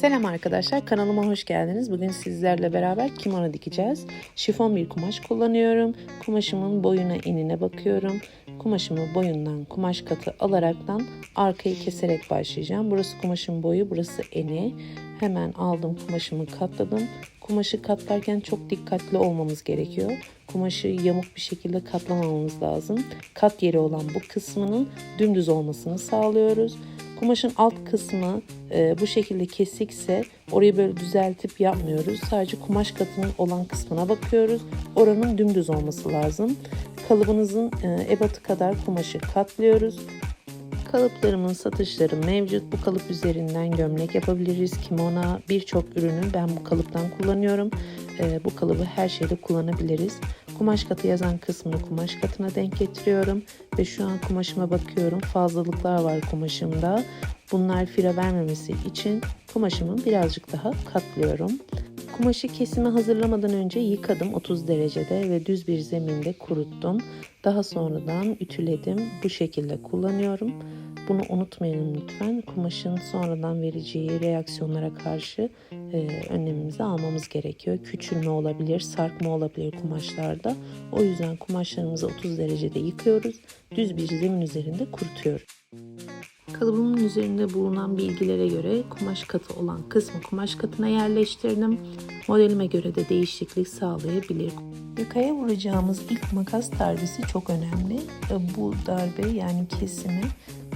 Selam arkadaşlar kanalıma hoş geldiniz. Bugün sizlerle beraber kimono dikeceğiz. Şifon bir kumaş kullanıyorum. Kumaşımın boyuna enine bakıyorum. Kumaşımı boyundan kumaş katı alaraktan arkayı keserek başlayacağım. Burası kumaşın boyu, burası eni. Hemen aldım kumaşımı katladım. Kumaşı katlarken çok dikkatli olmamız gerekiyor. Kumaşı yamuk bir şekilde katlamamamız lazım. Kat yeri olan bu kısmının dümdüz olmasını sağlıyoruz. Kumaşın alt kısmı e, bu şekilde kesikse orayı böyle düzeltip yapmıyoruz. Sadece kumaş katının olan kısmına bakıyoruz. Oranın dümdüz olması lazım. Kalıbınızın e, ebatı kadar kumaşı katlıyoruz. Kalıplarımın satışları mevcut. Bu kalıp üzerinden gömlek yapabiliriz. Kimona birçok ürünü ben bu kalıptan kullanıyorum. Ee, bu kalıbı her şeyde kullanabiliriz. Kumaş katı yazan kısmını kumaş katına denk getiriyorum. Ve şu an kumaşıma bakıyorum. Fazlalıklar var kumaşımda. Bunlar fire vermemesi için kumaşımı birazcık daha katlıyorum. Kumaşı kesime hazırlamadan önce yıkadım 30 derecede ve düz bir zeminde kuruttum. Daha sonradan ütüledim. Bu şekilde kullanıyorum. Bunu unutmayın lütfen. Kumaşın sonradan vereceği reaksiyonlara karşı e, önlemimizi almamız gerekiyor. Küçülme olabilir, sarkma olabilir kumaşlarda. O yüzden kumaşlarımızı 30 derecede yıkıyoruz. Düz bir zemin üzerinde kurutuyoruz. Kalıbımın üzerinde bulunan bilgilere göre kumaş katı olan kısmı kumaş katına yerleştirdim. Modelime göre de değişiklik sağlayabilir. Yakaya vuracağımız ilk makas darbesi çok önemli. E, Bu darbe yani kesimi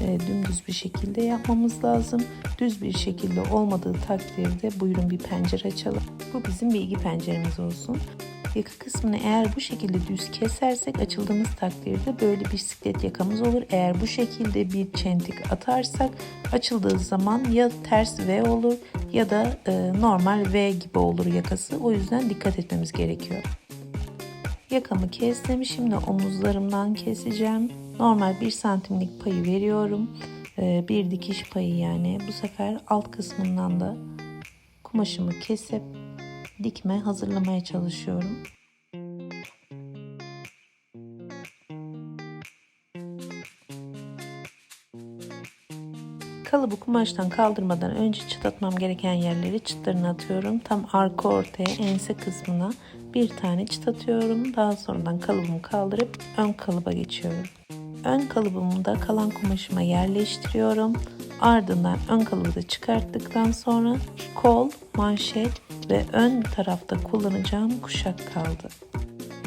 e, dümdüz bir şekilde yapmamız lazım. Düz bir şekilde olmadığı takdirde buyurun bir pencere açalım. Bu bizim bilgi penceremiz olsun. Yaka kısmını eğer bu şekilde düz kesersek açıldığımız takdirde böyle bir siklet yakamız olur. Eğer bu şekilde bir çentik atarsak açıldığı zaman ya ters V olur ya da e, normal V gibi olur yakası. O yüzden dikkat etmemiz gerekiyor. Yakamı kestim. Şimdi omuzlarımdan keseceğim. Normal bir santimlik payı veriyorum. E, bir dikiş payı yani. Bu sefer alt kısmından da kumaşımı kesip dikme hazırlamaya çalışıyorum. Kalıbı kumaştan kaldırmadan önce çıt atmam gereken yerleri çıtlarını atıyorum. Tam arka ortaya ense kısmına bir tane çıt atıyorum. Daha sonradan kalıbımı kaldırıp ön kalıba geçiyorum. Ön kalıbımı da kalan kumaşıma yerleştiriyorum. Ardından ön kalıbı da çıkarttıktan sonra kol, manşet ve ön tarafta kullanacağım kuşak kaldı.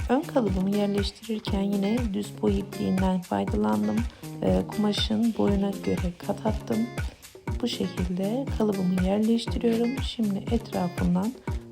Ön kalıbımı yerleştirirken yine düz boy ipliğinden faydalandım. Kumaşın boyuna göre kat attım. Bu şekilde kalıbımı yerleştiriyorum. Şimdi etrafından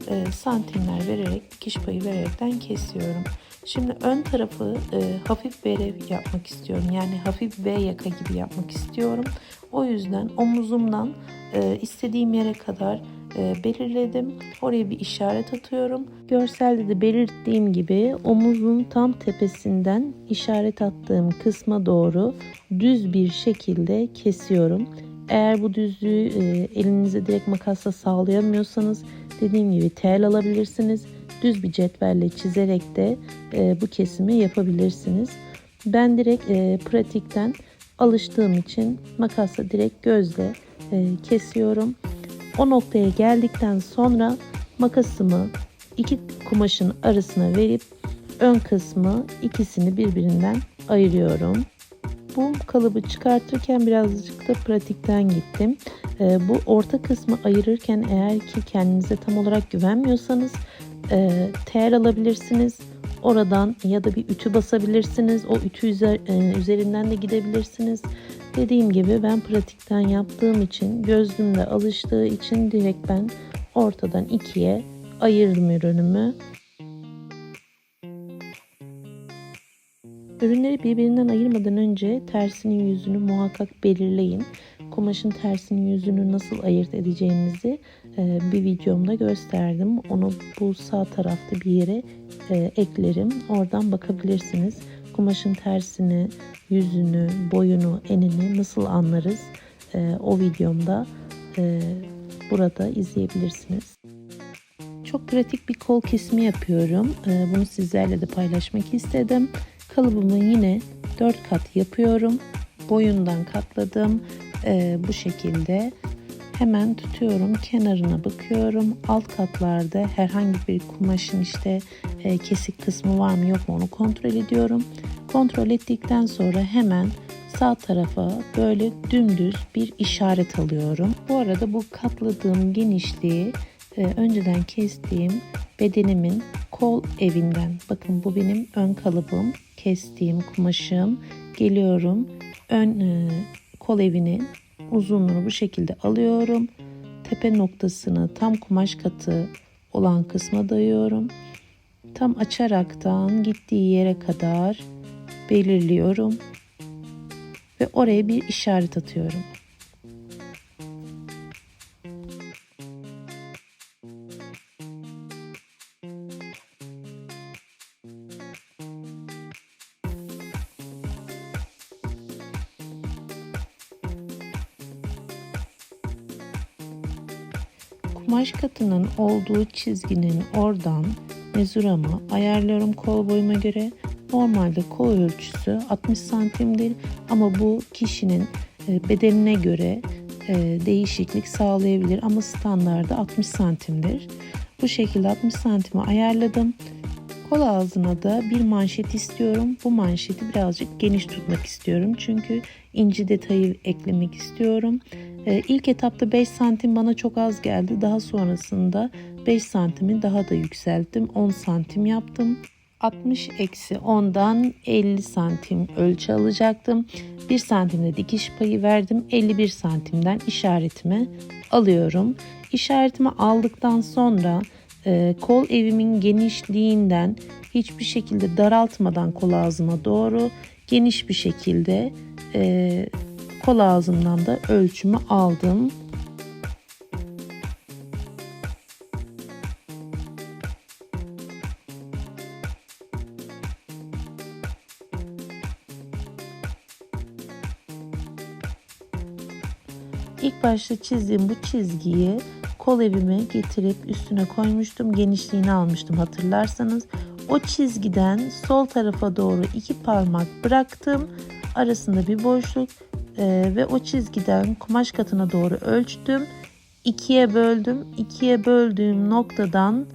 e, santimler vererek, dikiş payı vererekten kesiyorum. Şimdi ön tarafı e, hafif bere yapmak istiyorum. Yani hafif V yaka gibi yapmak istiyorum. O yüzden omuzumdan e, istediğim yere kadar e, belirledim. Oraya bir işaret atıyorum. Görselde de belirttiğim gibi omuzun tam tepesinden işaret attığım kısma doğru düz bir şekilde kesiyorum. Eğer bu düzlüğü e, elinize direkt makasla sağlayamıyorsanız dediğim gibi tel alabilirsiniz. Düz bir cetvelle çizerek de e, bu kesimi yapabilirsiniz. Ben direkt e, pratikten alıştığım için makasla direkt gözle e, kesiyorum. O noktaya geldikten sonra makasımı iki kumaşın arasına verip ön kısmı ikisini birbirinden ayırıyorum. Bu kalıbı çıkartırken birazcık da pratikten gittim. E, bu orta kısmı ayırırken eğer ki kendinize tam olarak güvenmiyorsanız e, tel alabilirsiniz. Oradan ya da bir ütü basabilirsiniz. O ütü üzer, e, üzerinden de gidebilirsiniz. Dediğim gibi ben pratikten yaptığım için gözümle alıştığı için direkt ben ortadan ikiye ayırdım ürünümü. Ürünleri birbirinden ayırmadan önce tersinin yüzünü muhakkak belirleyin. Kumaşın tersinin yüzünü nasıl ayırt edeceğinizi e, bir videomda gösterdim. Onu bu sağ tarafta bir yere e, eklerim. Oradan bakabilirsiniz. Kumaşın tersini, yüzünü, boyunu, enini nasıl anlarız? E, o videomda burada izleyebilirsiniz. Çok pratik bir kol kesimi yapıyorum. Bunu sizlerle de paylaşmak istedim. Kalıbımı yine 4 kat yapıyorum. Boyundan katladım. E, bu şekilde Hemen tutuyorum kenarına bakıyorum. Alt katlarda herhangi bir kumaşın işte e, kesik kısmı var mı yok mu onu kontrol ediyorum. Kontrol ettikten sonra hemen sağ tarafa böyle dümdüz bir işaret alıyorum. Bu arada bu katladığım genişliği önceden kestiğim bedenimin kol evinden. Bakın bu benim ön kalıbım. Kestiğim kumaşım. Geliyorum. Ön e, kol evinin uzunluğunu bu şekilde alıyorum. Tepe noktasını tam kumaş katı olan kısma dayıyorum. Tam açaraktan gittiği yere kadar belirliyorum ve oraya bir işaret atıyorum. Kumaş katının olduğu çizginin oradan mezuramı ayarlıyorum kol boyuma göre. Normalde kol ölçüsü 60 santimdir ama bu kişinin e, bedenine göre e, değişiklik sağlayabilir ama standardı 60 santimdir. Bu şekilde 60 santime ayarladım. Kol ağzına da bir manşet istiyorum. Bu manşeti birazcık geniş tutmak istiyorum. Çünkü inci detayı eklemek istiyorum. Ee, ilk etapta 5 santim bana çok az geldi. Daha sonrasında 5 santimi daha da yükselttim. 10 santim yaptım. 60 eksi 10'dan 50 santim ölçü alacaktım. 1 santimde dikiş payı verdim. 51 santimden işaretimi alıyorum. İşaretimi aldıktan sonra e, kol evimin genişliğinden hiçbir şekilde daraltmadan kol ağzıma doğru geniş bir şekilde e, kol ağzımdan da ölçümü aldım. İlk başta çizdiğim bu çizgiyi kol evime getirip üstüne koymuştum. Genişliğini almıştım hatırlarsanız. O çizgiden sol tarafa doğru iki parmak bıraktım. Arasında bir boşluk e, ve o çizgiden kumaş katına doğru ölçtüm. İkiye böldüm. İkiye böldüğüm noktadan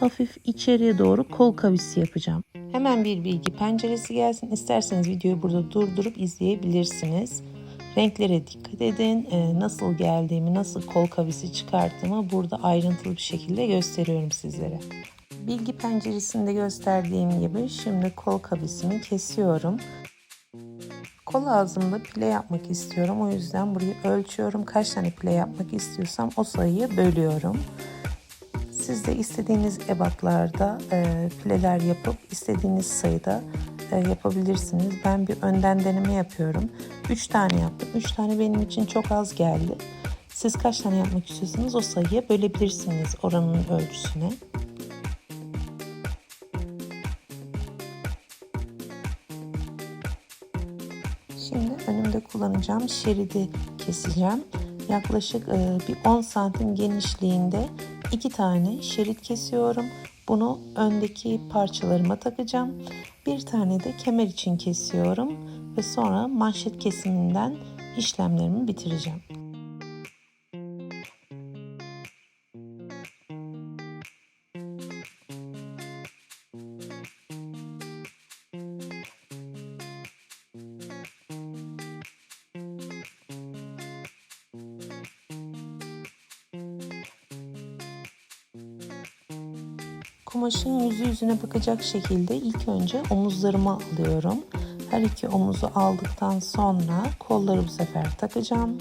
hafif içeriye doğru kol kavisi yapacağım. Hemen bir bilgi penceresi gelsin. İsterseniz videoyu burada durdurup izleyebilirsiniz. Renklere dikkat edin. Ee, nasıl geldiğimi, nasıl kol kavisi çıkarttığımı burada ayrıntılı bir şekilde gösteriyorum sizlere. Bilgi penceresinde gösterdiğim gibi şimdi kol kavisimi kesiyorum. Kol ağzımda pile yapmak istiyorum. O yüzden burayı ölçüyorum. Kaç tane pile yapmak istiyorsam o sayıyı bölüyorum. Siz de istediğiniz ebatlarda e, pileler yapıp istediğiniz sayıda e, yapabilirsiniz. Ben bir önden deneme yapıyorum. 3 tane yaptım. 3 tane benim için çok az geldi. Siz kaç tane yapmak istiyorsanız o sayıya bölebilirsiniz oranın ölçüsüne. Şimdi önümde kullanacağım şeridi keseceğim. Yaklaşık e, bir 10 santim genişliğinde iki tane şerit kesiyorum. Bunu öndeki parçalarıma takacağım. Bir tane de kemer için kesiyorum ve sonra manşet kesiminden işlemlerimi bitireceğim. Kumaşın yüzü yüzüne bakacak şekilde ilk önce omuzlarımı alıyorum. Her iki omuzu aldıktan sonra kolları bu sefer takacağım.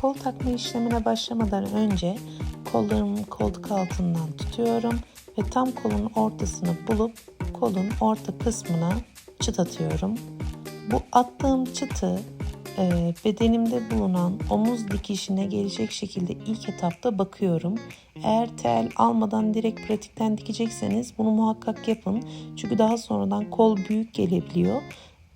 Kol takma işlemine başlamadan önce kollarımı koltuk altından tutuyorum ve tam kolun ortasını bulup kolun orta kısmına çıt atıyorum. Bu attığım çıtı bedenimde bulunan omuz dikişine gelecek şekilde ilk etapta bakıyorum. Eğer tel almadan direkt pratikten dikecekseniz bunu muhakkak yapın. Çünkü daha sonradan kol büyük gelebiliyor.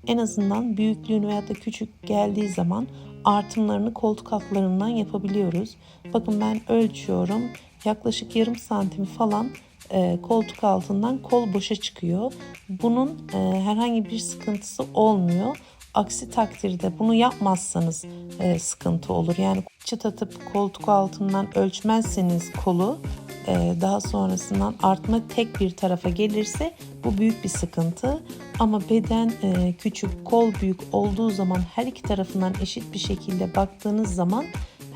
En azından büyüklüğünü veya da küçük geldiği zaman artımlarını koltuk altlarından yapabiliyoruz. Bakın ben ölçüyorum. Yaklaşık yarım santim falan e, koltuk altından kol boşa çıkıyor. Bunun e, herhangi bir sıkıntısı olmuyor. Aksi takdirde bunu yapmazsanız e, sıkıntı olur. Yani çıtatıp koltuk altından ölçmezseniz kolu e, daha sonrasından artma tek bir tarafa gelirse bu büyük bir sıkıntı. Ama beden e, küçük, kol büyük olduğu zaman her iki tarafından eşit bir şekilde baktığınız zaman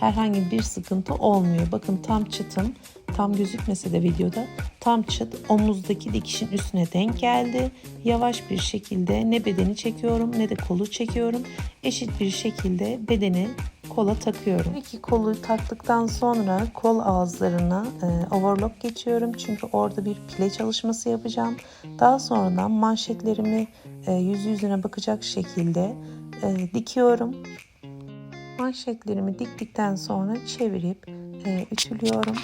herhangi bir sıkıntı olmuyor. Bakın tam çıtım, tam gözükmese de videoda tam çıt omuzdaki dikişin üstüne denk geldi. Yavaş bir şekilde ne bedeni çekiyorum ne de kolu çekiyorum. Eşit bir şekilde bedeni kola takıyorum. İki kolu taktıktan sonra kol ağızlarına e, overlock geçiyorum. Çünkü orada bir pile çalışması yapacağım. Daha sonradan manşetlerimi e, yüz yüzüne bakacak şekilde e, dikiyorum. Manşetlerimi diktikten sonra çevirip e, ütülüyorum.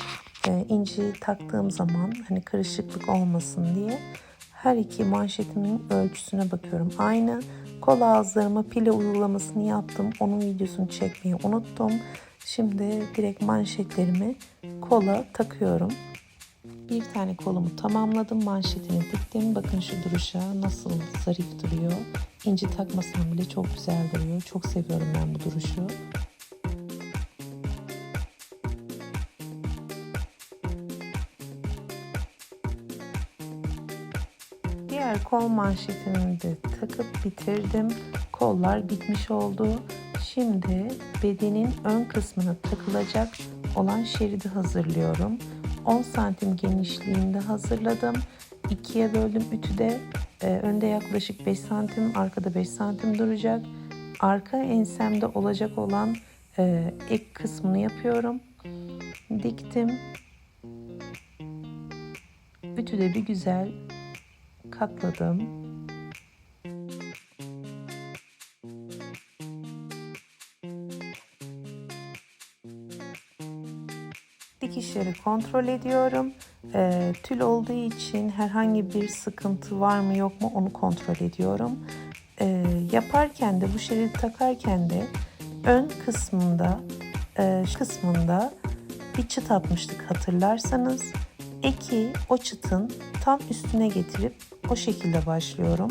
E, inci taktığım zaman hani karışıklık olmasın diye her iki manşetimin ölçüsüne bakıyorum. Aynı kol ağızlarıma pile uygulamasını yaptım. Onun videosunu çekmeyi unuttum. Şimdi direkt manşetlerimi kola takıyorum. Bir tane kolumu tamamladım. Manşetini diktim. Bakın şu duruşa nasıl zarif duruyor. İnci takmasam bile çok güzel duruyor. Çok seviyorum ben bu duruşu. Diğer kol manşetini de takıp bitirdim. Kollar bitmiş oldu. Şimdi bedenin ön kısmına takılacak olan şeridi hazırlıyorum. 10 santim genişliğinde hazırladım. İkiye böldüm ütüde. Ee, önde yaklaşık 5 santim, arkada 5 santim duracak. Arka ensemde olacak olan e, ek kısmını yapıyorum. Diktim. Ütüde bir güzel katladım. Dikişleri kontrol ediyorum. Ee, tül olduğu için herhangi bir sıkıntı var mı yok mu onu kontrol ediyorum. Ee, yaparken de bu şeridi takarken de ön kısmında e, kısmında bir çıt atmıştık hatırlarsanız. Eki o çıtın tam üstüne getirip o şekilde başlıyorum.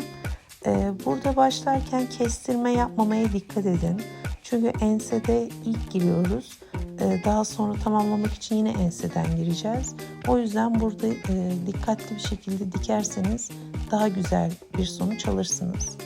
Ee, burada başlarken kestirme yapmamaya dikkat edin. Çünkü ensede ilk giriyoruz. Ee, daha sonra tamamlamak için yine enseden gireceğiz. O yüzden burada e, dikkatli bir şekilde dikerseniz daha güzel bir sonuç alırsınız.